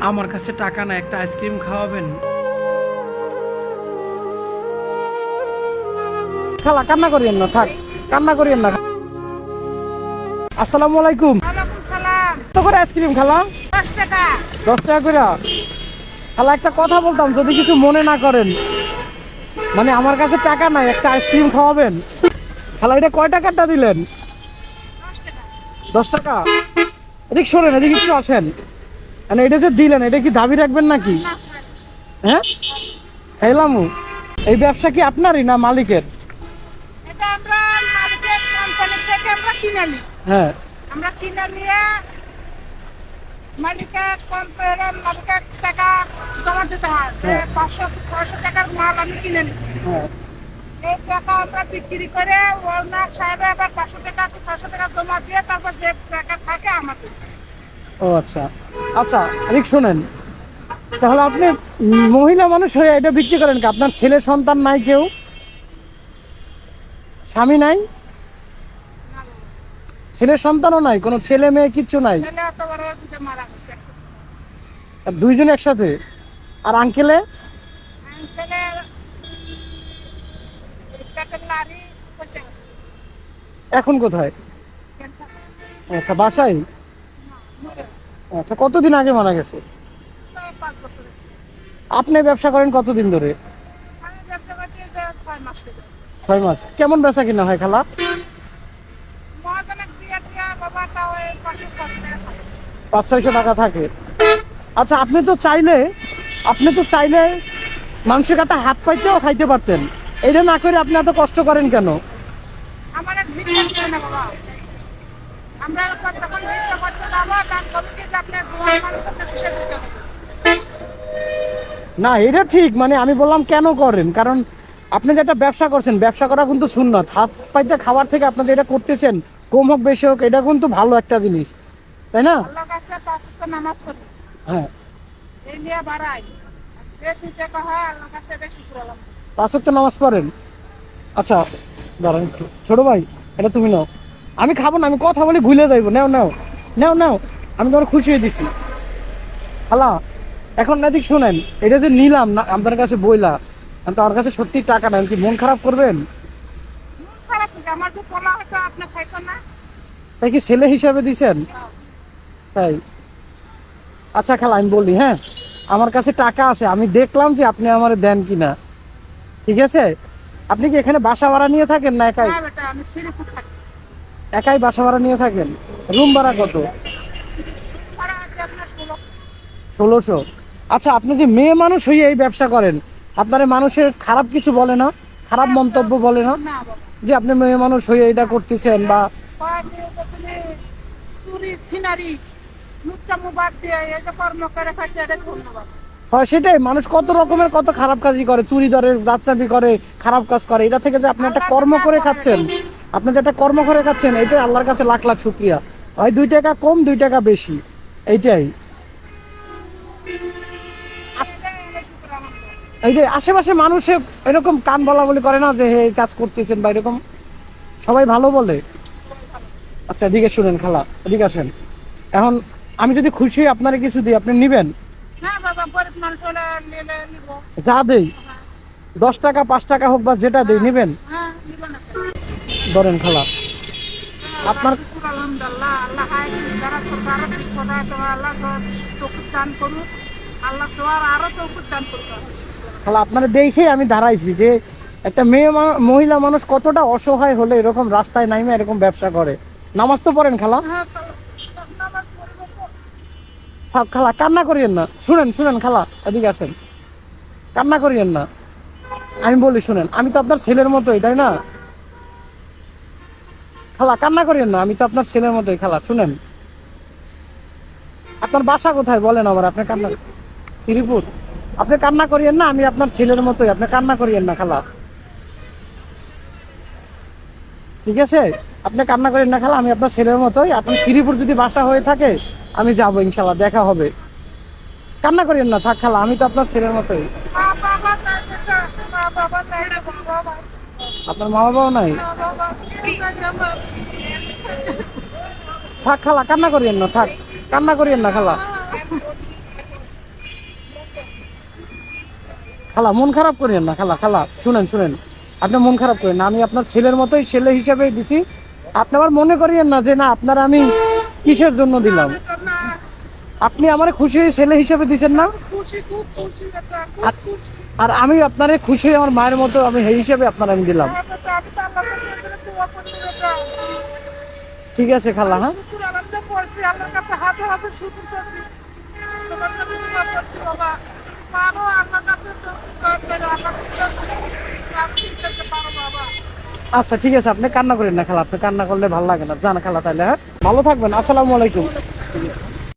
আমার কাছে টাকা না একটা আইসক্রিম খাওয়াবেন? খালা কান্না করিয়েন না থাক কান্না করিয়েন না। আসসালামু আলাইকুম। কত করে আইসক্রিম খালা? দশ টাকা। দশ টাকা করে খালা একটা কথা বলতাম যদি কিছু মনে না করেন। মানে আমার কাছে টাকা নাই একটা আইসক্রিম খাওয়াবেন। খালা এটা কয় টাকারটা দিলেন? দশ টাকা। দশ টাকা? এদিক শোনেন এদিক একটু আসেন। মানে এটা যে দিলেন এটা কি দাবি রাখবেন নাকি? হ্যাঁ? এলামু এই ব্যবসা কি আপনারই না মালিকের? এটা আমরা মালিকের কোম্পানি থেকে আমরা কিনে নিই। হ্যাঁ। আমরা কিনে নিয়ে মালিকে কোম্পানির মালিকের টাকা জমা দিতে হয়। হ্যাঁ। পাঁচশো ছয়শো টাকার মাল আমি কিনে নিই। হ্যাঁ। এই টাকা আমরা বিক্রি করে ওনার সাহেব আবার পাঁচশো টাকা ছয়শো টাকা জমা দিয়ে তারপর যে টাকা থাকে আমাদের। ও আচ্ছা। আচ্ছা এদিক শোনেন। তাহলে আপনি মহিলা মানুষ হয়ে এটা বিক্রি করেন কি? আপনার ছেলে সন্তান নাই কেউ? স্বামী নাই? ছেলের সন্তানও নাই কোনো ছেলে মেয়ে কিচ্ছু নাই? ছেলে দুইজন একসাথে? আর আঙ্কেলে ছেলে এখন কোথায়? আচ্ছা বাসায়? আচ্ছা কতদিন আগে মারা গেছে? আপনি ব্যবসা করেন কতদিন ধরে? ছয় মাস কেমন বেচা কিনা হয় খালা। পাঁচ ছয়শো টাকা থাকে। আচ্ছা আপনি তো চাইলে আপনি তো চাইলে মানুষের কাছে হাত পাইতেও খাইতে পারতেন। এটা না করে আপনি এত কষ্ট করেন কেন? আমার এক ভিক্ষা না বাবা। আমরা যখন ভিক্ষা করতে যাব তার কমিটি যে আপনার না এটা ঠিক মানে আমি বললাম কেন করেন? কারণ আপনি যেটা ব্যবসা করছেন ব্যবসা করা কিন্তু সুন্নত। হাত পাইতে খাবার থেকে আপনি যেটা করতেছেন কম হোক বেশি হোক এটা কিন্তু ভালো একটা জিনিস। তাই না? নামাজ হ্যাঁ। পাঁচ নামাজ পড়েন। আচ্ছা দাঁড়ান একটু। ছোট ভাই এটা তুমি নাও। আমি খাব না আমি কথা বলে ঘুলে যাইবো। নাও নাও নাও নাও। আমি তোমার খুশি হয়ে দিছি। হালা এখন এদিক শোনেন এটা যে নিলাম না আপনার কাছে বইলা তো আমার কাছে সত্যি টাকা নাই কি মন খারাপ করবেন? না। তাই কি ছেলে হিসাবে দিছেন? তাই। আচ্ছা খালা আমি বলি হ্যাঁ? আমার কাছে টাকা আছে আমি দেখলাম যে আপনি আমার দেন কিনা। ঠিক আছে? আপনি কি এখানে বাসা ভাড়া নিয়ে থাকেন না একাই? আমি একাই বাসা ভাড়া নিয়ে থাকেন? রুম ভাড়া কত? ষোলোশো। আচ্ছা আপনি যে মেয়ে মানুষ হয়ে এই ব্যবসা করেন, আপনার মানুষের খারাপ কিছু বলে না? খারাপ মন্তব্য বলে না? যে আপনি মেয়ে মানুষ হয়ে এটা করতেছেন বা সেটাই, মানুষ কত রকমের কত খারাপ কাজই করে, চুরি ধরে করে, খারাপ কাজ করে, এটা থেকে যে আপনি একটা কর্ম করে খাচ্ছেন। আপনি যে একটা কর্ম করে খাচ্ছেন এটাই আল্লাহর কাছে লাখ লাখ শুক্রিয়া। হয় দুই টাকা কম দুই টাকা বেশি। এইটাই। আনন্দ এইটাই। আশেপাশে মানুষে এরকম কান বলা বলি করে না যে হে কাজ করতেছেন বা এরকম। সবাই ভালো বলে। আচ্ছা এদিকে শুনেন খালা এদিকে আসেন। এখন আমি যদি খুশি হই আপনারা কিছু দিই আপনি নিবেন? হ্যাঁ যা দেই। দশ টাকা পাঁচ টাকা হোক বা যেটা দেই নিবেন? হ্যাঁ নিব না। ধরেন খালা। আপনার- আলহামদুলিল্লাহ আল্লাহ যারা সরকার ঠিক করে তোমার আল্লাহ চকুর দান করুক। আল্লাহ তোমার আরও চকুর দান করুক। তাহলে আপনারা দেখেই আমি দাঁড়াইছি যে একটা মেয়ে মহিলা মানুষ কতটা অসহায় হলে এরকম রাস্তায় নাইমে এরকম ব্যবসা করে। নামাজ তো পড়েন খালা? হ্যাঁ। থাক খালা কান্না করিয়েন না। শুনেন শুনেন খালা এদিকে আসেন। কান্না করিয়েন না। আমি বলি শুনেন আমি তো আপনার ছেলের মতোই তাই না? খালা, কান্না করিয়েন না, আমি তো আপনার ছেলের মতোই খালা, শুনেন। আপনার বাসা কোথায় বলেন আমার আপনি কান্না শ্রীপুর। আপনি কান্না করিয়েন না, আমি আপনার ছেলের মতোই, আপনি কান্না করিয়েন না, খালা। ঠিক আছে? আপনি কান্না করেন না, খালা, আমি আপনার ছেলের মতোই, আপনার শ্রীপুর যদি বাসা হয়ে থাকে, আমি যাব ইনশাল্লাহ দেখা হবে। কান্না করেন না, থাক খালা, আমি তো আপনার ছেলের মতোই। আপনার মা বাবাও নাই? থাক খালা কান্না করিয়েন না থাক। কান্না করিয়েন না খালা। খালা মন খারাপ করিয়েন না খালা খালা শুনেন শুনেন। আপনি মন খারাপ করেন আমি আপনার ছেলের মতোই ছেলে হিসাবেই দিছি। আপনি আবার মনে করিয়েন না যে না আপনার আমি কিসের জন্য দিলাম? আপনি আমার খুশি ছেলে হিসাবে দিচ্ছেন না? খুশি খুব খুশি। আর- আমি আপনারে খুশি আমার মায়ের মতো আমি সেই হিসাবে আপনার আমি দিলাম। হ্যাঁ ঠিক আছে খালা হ্যাঁ? আচ্ছা ঠিক আছে আপনি কান্না করেন না খালা আপনি কান্না করলে ভালো লাগে না। জান খালা তাহলে হ্যাঁ? ভালো থাকবেন আসসালামু আলাইকুম।